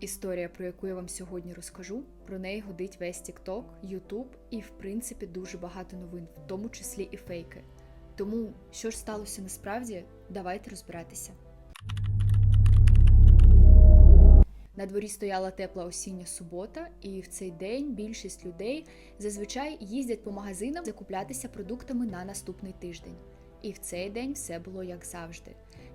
Історія, про яку я вам сьогодні розкажу, про неї годить весь TikTok, YouTube і, в принципі, дуже багато новин, в тому числі і фейки. Тому, що ж сталося насправді, давайте розбиратися. На дворі стояла тепла осіння субота, і в цей день більшість людей зазвичай їздять по магазинам закуплятися продуктами на наступний тиждень. І в цей день все було як завжди.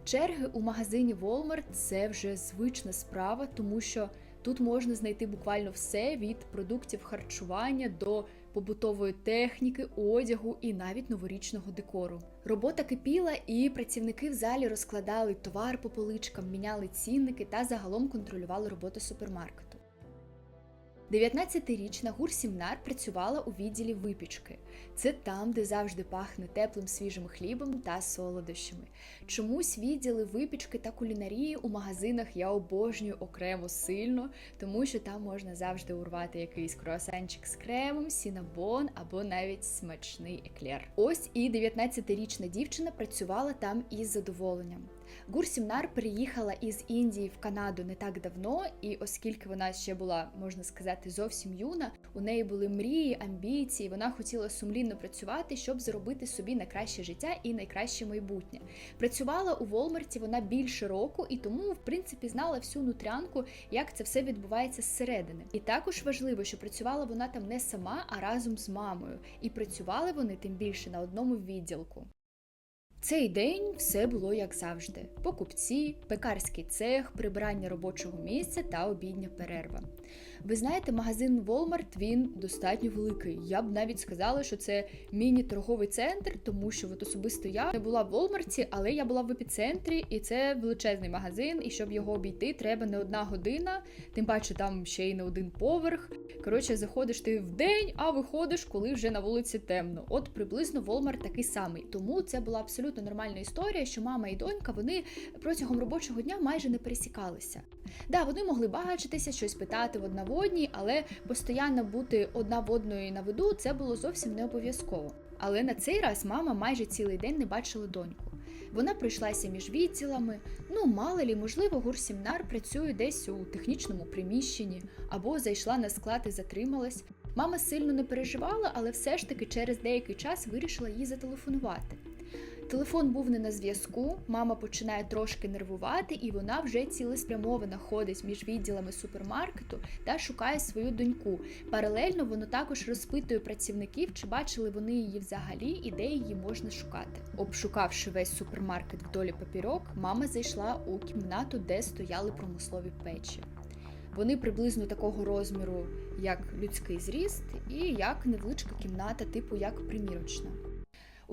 Черги у магазині Walmart – це вже звична справа, тому що тут можна знайти буквально все від продуктів харчування до побутової техніки, одягу і навіть новорічного декору. Робота кипіла, і працівники в залі розкладали товар по поличкам, міняли цінники та загалом контролювали роботу супермаркету. 19-річна Гурсімнар працювала у відділі випічки. Це там, де завжди пахне теплим свіжим хлібом та солодощами. Чомусь відділи випічки та кулінарії у магазинах я обожнюю окремо сильно, тому що там можна завжди урвати якийсь круасанчик з кремом, сінабон або навіть смачний еклер. Ось і 19-річна дівчина працювала там із задоволенням. Гурсімнар приїхала із Індії в Канаду не так давно, і оскільки вона ще була, можна сказати, зовсім юна, у неї були мрії, амбіції. Вона хотіла сумлінно працювати, щоб заробити собі на краще життя і найкраще майбутнє. Працювала у Волмарті вона більше року і тому, в принципі, знала всю нутрянку, як це все відбувається зсередини. І також важливо, що працювала вона там не сама, а разом з мамою. І працювали вони тим більше на одному відділку. Цей день все було як завжди: покупці, пекарський цех, прибирання робочого місця та обідня перерва. Ви знаєте, магазин Walmart, він достатньо великий. Я б навіть сказала, що це міні-торговий центр, тому що от особисто я не була в Волмарті, але я була в епіцентрі, і це величезний магазин. І щоб його обійти, треба не одна година, тим паче там ще й не один поверх. Коротше, заходиш ти в день, а виходиш, коли вже на вулиці темно. От приблизно Walmart такий самий. Тому це була абсолютно нормальна історія, що мама і донька вони протягом робочого дня майже не пересікалися. Да, вони могли бачитися, щось питати в одна в одній, але постійно бути одна в одної на виду це було зовсім не обов'язково. Але на цей раз мама майже цілий день не бачила доньку. Вона пройшлася між відділами. Ну, мало лі, можливо, гурсімнар працює десь у технічному приміщенні або зайшла на склад і затрималась. Мама сильно не переживала, але все ж таки через деякий час вирішила їй зателефонувати. Телефон був не на зв'язку, мама починає трошки нервувати, і вона вже цілеспрямовано ходить між відділами супермаркету та шукає свою доньку. Паралельно воно також розпитує працівників, чи бачили вони її взагалі і де її можна шукати. Обшукавши весь супермаркет вдолі папірок, мама зайшла у кімнату, де стояли промислові печі. Вони приблизно такого розміру, як людський зріст, і як невеличка кімната, типу як примірочна.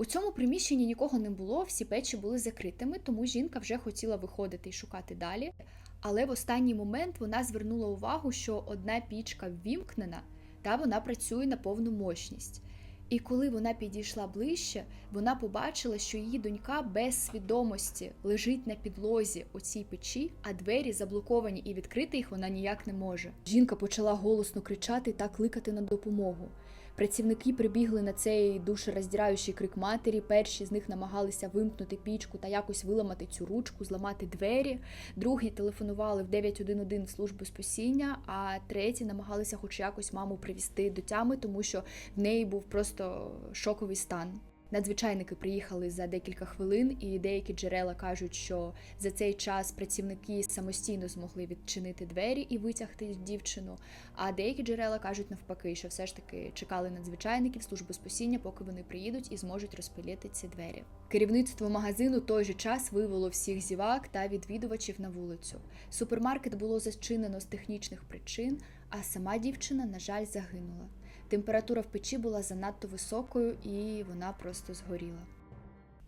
У цьому приміщенні нікого не було, всі печі були закритими, тому жінка вже хотіла виходити і шукати далі. Але в останній момент вона звернула увагу, що одна пічка ввімкнена та вона працює на повну мощність. І коли вона підійшла ближче, вона побачила, що її донька без свідомості лежить на підлозі у цій печі, а двері заблоковані і відкрити їх вона ніяк не може. Жінка почала голосно кричати та кликати на допомогу. Працівники прибігли на цей душероздираючий крик матері. Перші з них намагалися вимкнути пічку та якось виламати цю ручку, зламати двері. Другі телефонували в 911 в службу спасіння, а треті намагалися хоч якось маму привести до тями, тому що в неї був просто шоковий стан. Надзвичайники приїхали за декілька хвилин, і деякі джерела кажуть, що за цей час працівники самостійно змогли відчинити двері і витягти дівчину. А деякі джерела кажуть навпаки, що все ж таки чекали надзвичайників служби спасіння, поки вони приїдуть і зможуть розпилити ці двері. Керівництво магазину той же час вивело всіх зівак та відвідувачів на вулицю. Супермаркет було зачинено з технічних причин, а сама дівчина, на жаль, загинула. Температура в печі була занадто високою і вона просто згоріла.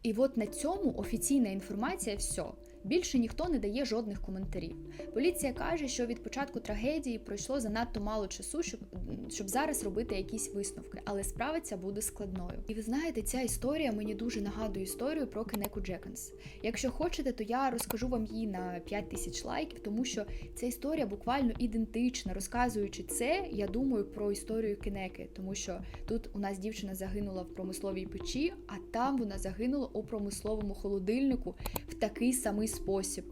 І от на цьому офіційна інформація все. Більше ніхто не дає жодних коментарів. Поліція каже, що від початку трагедії пройшло занадто мало часу, щоб щоб зараз робити якісь висновки, але справа ця буде складною. І ви знаєте, ця історія мені дуже нагадує історію про Кенеку Джеконс. Якщо хочете, то я розкажу вам її на 5 тисяч лайків, тому що ця історія буквально ідентична. Розказуючи це, я думаю про історію Кенеки, тому що тут у нас дівчина загинула в промисловій печі, а там вона загинула у промисловому холодильнику в такий самий спосіб.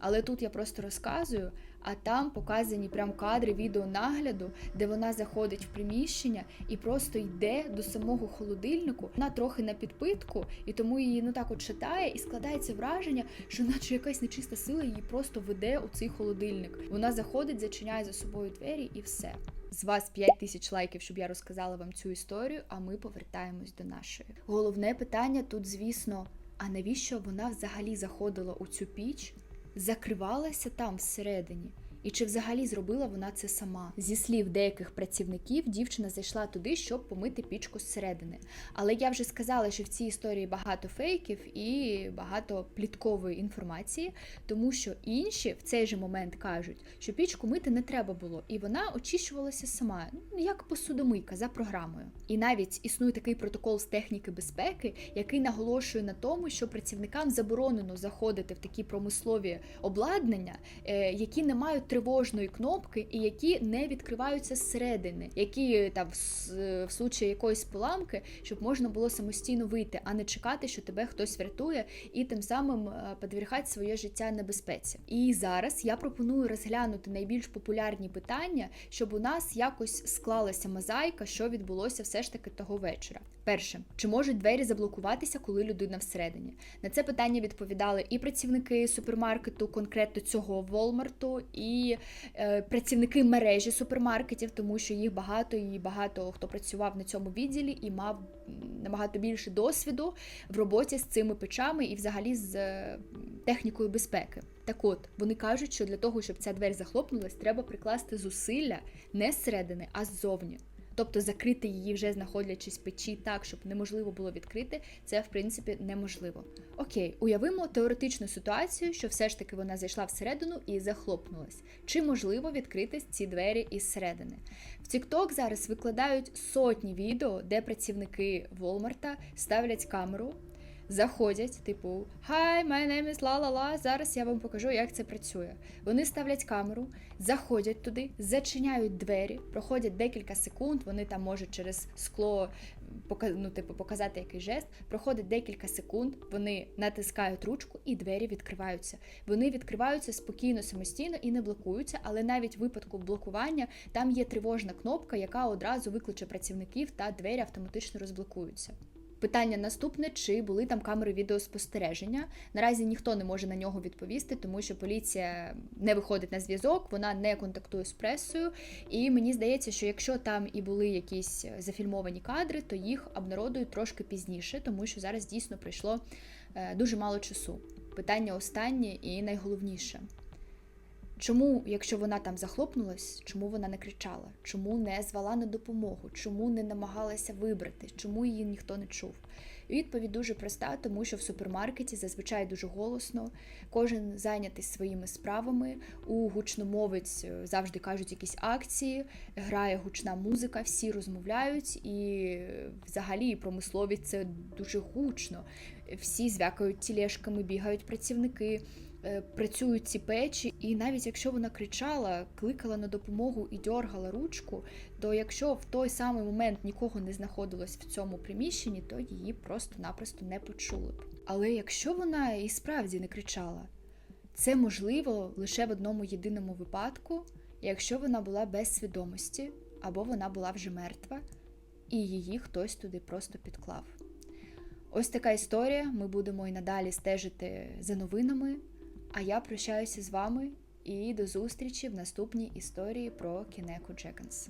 Але тут я просто розказую, а там показані прям кадри відеонагляду, де вона заходить в приміщення і просто йде до самого холодильнику. Вона трохи на підпитку, і тому її ну так от читає, і складається враження, що наче якась нечиста сила її просто веде у цей холодильник. Вона заходить, зачиняє за собою двері і все. З вас 5 тисяч лайків, щоб я розказала вам цю історію. А ми повертаємось до нашої. Головне питання тут, звісно, а навіщо вона взагалі заходила у цю піч, закривалася там всередині? І чи взагалі зробила вона це сама? Зі слів деяких працівників, дівчина зайшла туди, щоб помити пічку зсередини. Але я вже сказала, що в цій історії багато фейків і багато пліткової інформації, тому що інші в цей же момент кажуть, що пічку мити не треба було, і вона очищувалася сама, ну, як посудомийка за програмою. І навіть існує такий протокол з техніки безпеки, який наголошує на тому, що працівникам заборонено заходити в такі промислові обладнання, е, які не мають тривожної кнопки і які не відкриваються зсередини, які там в, с- в случаї якоїсь поламки, щоб можна було самостійно вийти, а не чекати, що тебе хтось врятує, і тим самим е, підвергати своє життя небезпеці. І зараз я пропоную розглянути найбільш популярні питання, щоб у нас якось склалася мозаїка, що відбулося все ж таки того вечора. Перше, чи можуть двері заблокуватися, коли людина всередині? На це питання відповідали і працівники супермаркету, конкретно цього Волмарту, і е, працівники мережі супермаркетів, тому що їх багато і багато хто працював на цьому відділі і мав набагато більше досвіду в роботі з цими печами і взагалі з е, технікою безпеки. Так от вони кажуть, що для того, щоб ця двері захлопнулась, треба прикласти зусилля не зсередини, а ззовні. Тобто закрити її вже знаходячись в печі так, щоб неможливо було відкрити, це в принципі неможливо. Окей, уявимо теоретичну ситуацію, що все ж таки вона зайшла всередину і захлопнулась. Чи можливо відкрити ці двері із середини? В TikTok зараз викладають сотні відео, де працівники Walmart ставлять камеру. Заходять, типу, Hi, my name is la Зараз я вам покажу, як це працює. Вони ставлять камеру, заходять туди, зачиняють двері, проходять декілька секунд. Вони там можуть через скло ну, типу, показати якийсь жест. Проходить декілька секунд, вони натискають ручку і двері відкриваються. Вони відкриваються спокійно, самостійно і не блокуються, але навіть в випадку блокування там є тривожна кнопка, яка одразу викличе працівників та двері автоматично розблокуються. Питання наступне: чи були там камери відеоспостереження? Наразі ніхто не може на нього відповісти, тому що поліція не виходить на зв'язок, вона не контактує з пресою. І мені здається, що якщо там і були якісь зафільмовані кадри, то їх обнародують трошки пізніше, тому що зараз дійсно пройшло е, дуже мало часу. Питання останнє і найголовніше. Чому, якщо вона там захлопнулась, чому вона не кричала? Чому не звала на допомогу? Чому не намагалася вибрати? Чому її ніхто не чув? Відповідь дуже проста, тому що в супермаркеті зазвичай дуже голосно, кожен зайнятий своїми справами. У гучномовець е, завжди кажуть якісь акції, грає гучна музика, всі розмовляють, і е, взагалі промисловість це дуже гучно. Всі звякають тілешками, бігають працівники працюють ці печі, і навіть якщо вона кричала, кликала на допомогу і дьоргала ручку, то якщо в той самий момент нікого не знаходилось в цьому приміщенні, то її просто-напросто не почули б. Але якщо вона і справді не кричала, це можливо лише в одному єдиному випадку, якщо вона була без свідомості або вона була вже мертва, і її хтось туди просто підклав. Ось така історія. Ми будемо і надалі стежити за новинами. А я прощаюся з вами і до зустрічі в наступній історії про Кінеку Джеконс.